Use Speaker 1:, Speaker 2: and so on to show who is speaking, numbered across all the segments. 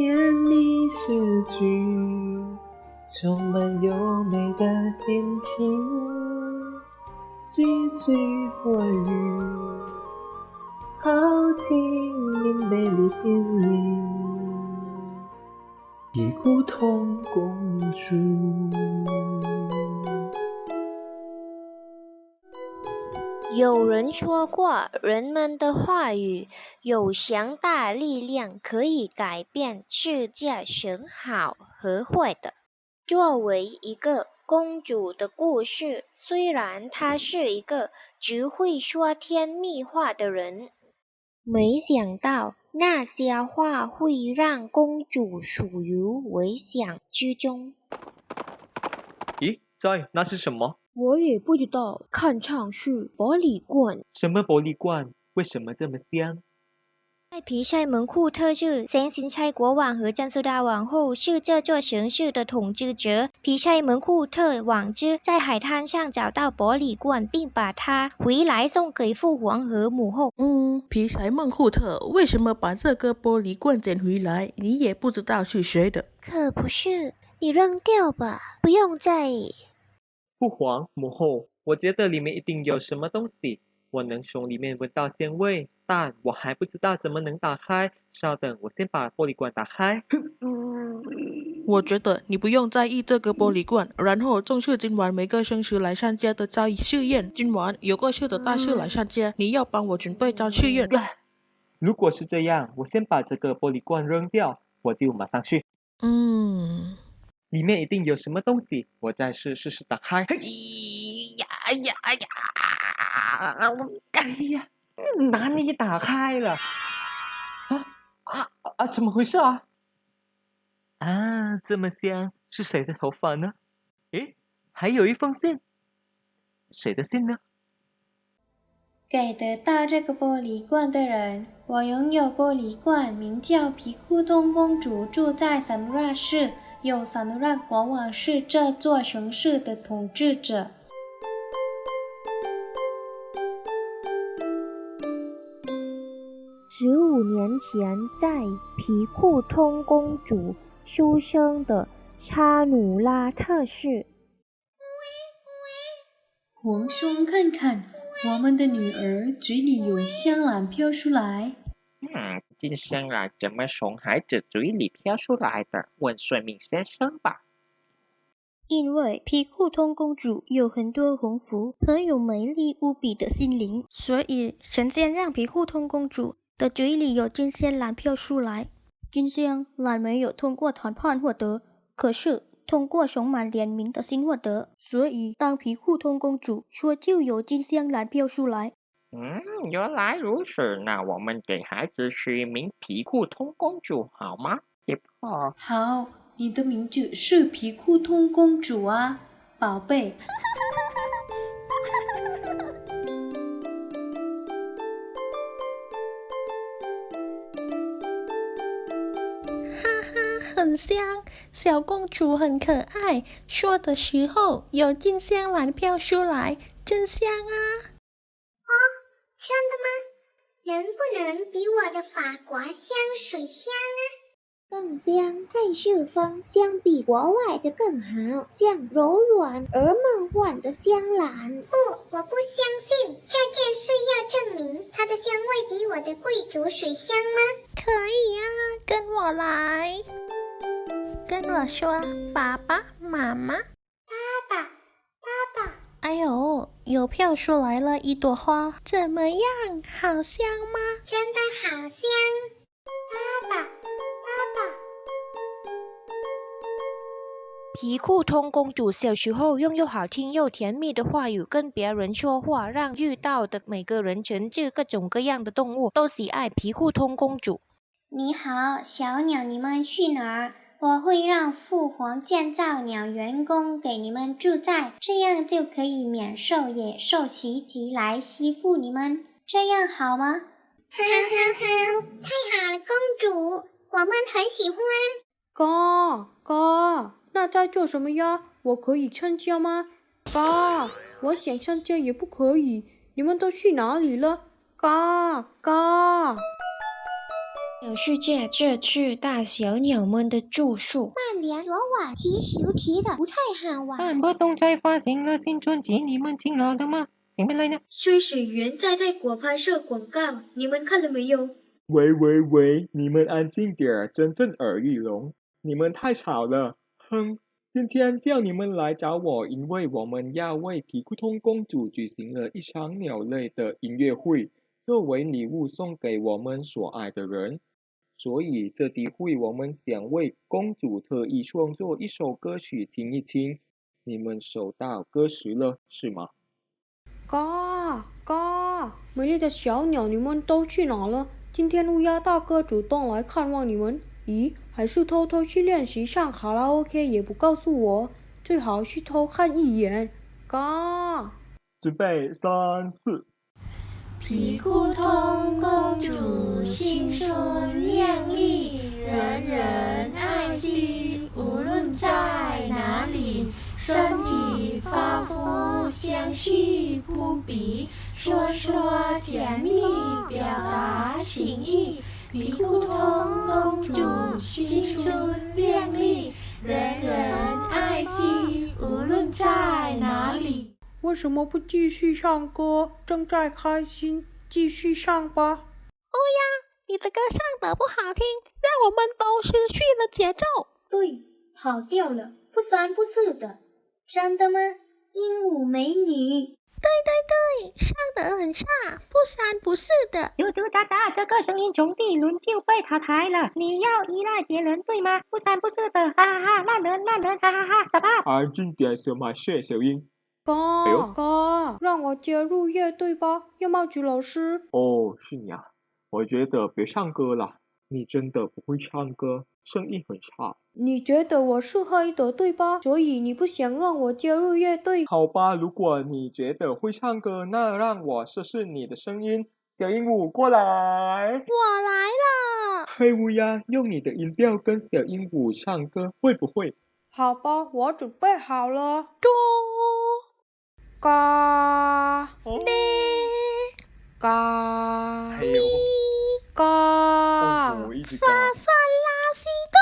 Speaker 1: 甜蜜诗句，充满优美的心情，句句话语，好听你美丽心灵，一古通公主。
Speaker 2: 有人说过，人们的话语有强大力量，可以改变世界成好和坏的。作为一个公主的故事，虽然她是一个只会说甜蜜话的人，没想到那些话会让公主处于危险之中。
Speaker 1: 咦，在那是什么？
Speaker 2: 我也不知道，看上去玻璃罐。
Speaker 1: 什么玻璃罐？为什么这么香？
Speaker 2: 在皮塞蒙库特市，先行差国王和江苏大王后是这座城市的统治者。皮塞蒙库特王子在海滩上找到玻璃罐，并把它回来送给父皇和母后。
Speaker 3: 嗯，皮塞蒙库特为什么把这个玻璃罐捡回来？你也不知道是谁的？
Speaker 2: 可不是，你扔掉吧，不用在意。
Speaker 1: 父皇母后，我觉得里面一定有什么东西。我能从里面闻到鲜味，但我还不知道怎么能打开。稍等，我先把玻璃罐打开。
Speaker 3: 我觉得你不用在意这个玻璃罐。然后正是今晚每个绅士来参加的招试宴。今晚有个事的大事来参加，你要帮我准备招试宴。
Speaker 1: 如果是这样，我先把这个玻璃罐扔掉，我就马上去。
Speaker 3: 嗯。
Speaker 1: 里面一定有什么东西，我再试试试打开。哎呀呀呀！哎呀，哪里打开了？啊啊啊！怎么回事啊？啊，这么香，是谁的头发呢？诶，还有一封信，谁的信呢？
Speaker 4: 给得到这个玻璃罐的人，我拥有玻璃罐，名叫皮库东公主，住在萨努拉市。有萨努拉国王是这座城市的统治者。
Speaker 2: 十五年前，在皮库通公主出生的查努拉特市，
Speaker 4: 皇兄，看看，我们的女儿嘴里有香兰飘出来。
Speaker 5: 金香兰怎么从孩子嘴里飘出来的？问算命先生吧。
Speaker 6: 因为皮库通公主有很多红福和有美丽无比的心灵，所以神仙让皮库通公主的嘴里有金香兰飘出来。金香兰没有通过谈判获得，可是通过充满怜悯的心获得。所以当皮库通公主说就有金香兰飘出来。
Speaker 5: 嗯，原来如此。那我们给孩子取名皮库通公主好吗？也
Speaker 4: 好。好，你的名字是皮库通公主啊，宝贝。
Speaker 6: 哈哈，很香，小公主很可爱。说的时候有金香兰飘出来，真香啊！
Speaker 7: 的法国香水香啊？
Speaker 2: 更香，配饰芳香比国外的更好，像柔软而梦幻的香兰。
Speaker 7: 不，我不相信这件事，要证明它的香味比我的贵族水香吗？
Speaker 6: 可以啊，跟我来，跟我说，爸爸妈妈。哎呦，又飘出来了一朵花，怎么样？好香吗？
Speaker 7: 真的好香！爸爸，爸爸。
Speaker 2: 皮库通公主小时候拥有好听又甜蜜的话语，跟别人说话，让遇到的每个人，甚至各种各样的动物，都喜爱皮库通公主。
Speaker 7: 你好，小鸟，你们去哪儿？我会让父皇建造鸟员工给你们住在，这样就可以免受野兽袭击来欺负你们，这样好吗？哈哈哈！太好了，公主，我们很喜欢。
Speaker 8: 哥哥，那在做什么呀？我可以参加吗？哥，我想参加也不可以。你们都去哪里了？哥哥。
Speaker 2: 表世界这是大小鸟们的住宿。
Speaker 7: 曼联昨晚踢球踢的不太好玩。
Speaker 5: 曼波东在发行了新专辑，你们听了吗？你们来呢？
Speaker 8: 崔始源在泰国拍摄广告，你们看了没有？
Speaker 1: 喂喂喂，你们安静点儿，真正耳欲聋！你们太吵了，哼！今天叫你们来找我，因为我们要为皮库通公主举行了一场鸟类的音乐会，作为礼物送给我们所爱的人。所以这集会我们想为公主特意创作一首歌曲听一听。你们收到歌词了是吗？
Speaker 8: 嘎嘎，美丽的小鸟，你们都去哪了？今天乌鸦大哥主动来看望你们，咦，还是偷偷去练习唱卡拉 OK 也不告诉我，最好去偷看一眼。嘎，
Speaker 1: 准备三四。
Speaker 2: 皮裤通公主青春靓丽，人人爱惜，无论在哪里，身体发肤相续扑鼻，说说甜蜜，表达情意。皮裤通公主青春靓丽，人
Speaker 8: 为什么不继续唱歌？正在开心，继续唱吧。
Speaker 6: 你的歌唱得不好听，让我们都失去了节奏。
Speaker 4: 对，跑调了，不三不四的。真的吗？鹦鹉美女。
Speaker 6: 对对对唱得很差，不三不四的。
Speaker 9: 啾啾喳喳，这个声音从第一轮就被淘汰了。你要依赖别人，对吗？不三不四的，哈哈哈，烂人烂人，哈哈哈，傻吧？
Speaker 1: 安静点，小马谢小鹰。
Speaker 8: 嘎
Speaker 1: 呦
Speaker 8: 嘎，让我加入乐队吧，叶茂菊老师。
Speaker 1: 哦，是你啊！我觉得别唱歌了，你真的不会唱歌，声音很差。
Speaker 8: 你觉得我是黑的，对吧？所以你不想让我加入乐队。
Speaker 1: 好吧，如果你觉得会唱歌，那让我试试你的声音。小鹦鹉过来，
Speaker 6: 我来了。
Speaker 1: 黑乌鸦用你的音调跟小鹦鹉唱歌，会不会？
Speaker 8: 好吧，我准备好了。
Speaker 6: 嘟
Speaker 8: 嘎
Speaker 1: 哦
Speaker 8: 嘎
Speaker 1: 还有
Speaker 8: 嘎
Speaker 6: 发
Speaker 1: 嘎。
Speaker 6: 算拉西哆。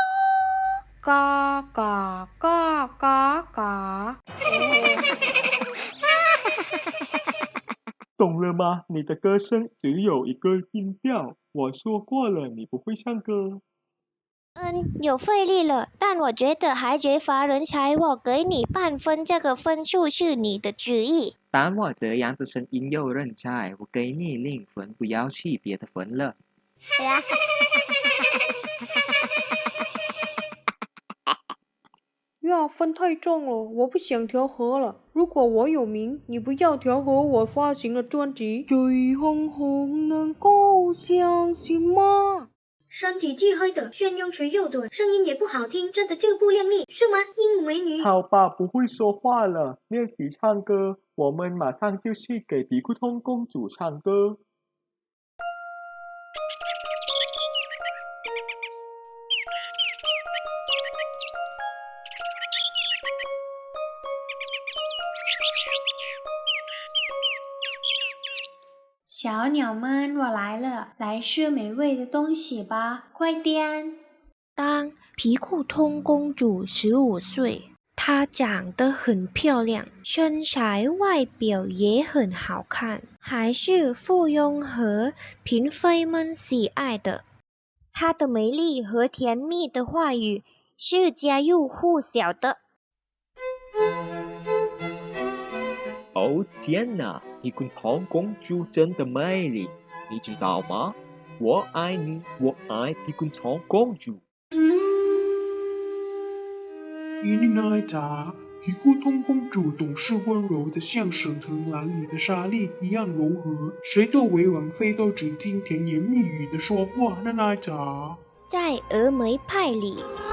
Speaker 8: 嘎嘎嘎嘎嘎。
Speaker 1: 懂了吗？你的歌声只有一个音调。我说过了，你不会唱歌。
Speaker 2: 嗯，有费力了，但我觉得还缺乏人才，我给你半分，这个分数是你的主意。
Speaker 5: 但我这样子声音有人在，我给你零分，不要去别的分了。
Speaker 8: 呀，分太重了，我不想调和了。如果我有名，你不要调和我发行的专辑。最红红能够相信吗？
Speaker 4: 身体既黑的，炫用垂又短，声音也不好听，真的就不靓丽，是吗？鹦鹉美女。
Speaker 1: 好吧，不会说话了，练习唱歌。我们马上就去给皮库通公主唱歌。
Speaker 4: 小鸟们，我来了，来吃美味的东西吧，快点！
Speaker 2: 当皮库通公主十五岁，她长得很漂亮，身材外表也很好看，还是附庸和嫔妃们喜爱的。她的美丽和甜蜜的话语是家喻户晓的。
Speaker 5: 哦天哪，皮坤通公主真的美丽，你知道吗？我爱你，我爱皮坤通公主。
Speaker 10: 伊丽娜จ๋，皮库通公主总是温柔的像沈腾蓝里的沙莉一样柔和，谁作为王妃都只听甜言蜜语的说话。娜娜จ๋，
Speaker 2: 在峨眉派里，
Speaker 6: 嘿，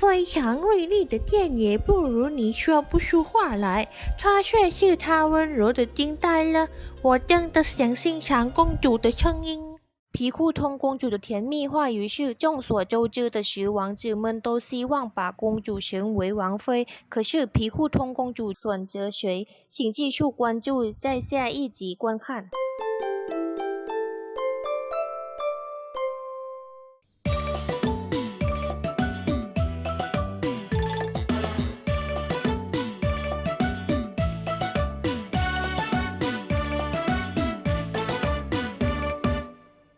Speaker 6: 非常锐利的剑也不如你说不出话来，他却是他温柔的惊呆了。我真的想欣赏公主的声音。
Speaker 2: 皮库通公主的甜蜜话语是众所周知的，十王子们都希望把公主成为王妃。可是皮库通公主选择谁？请继续关注，在下一集观看。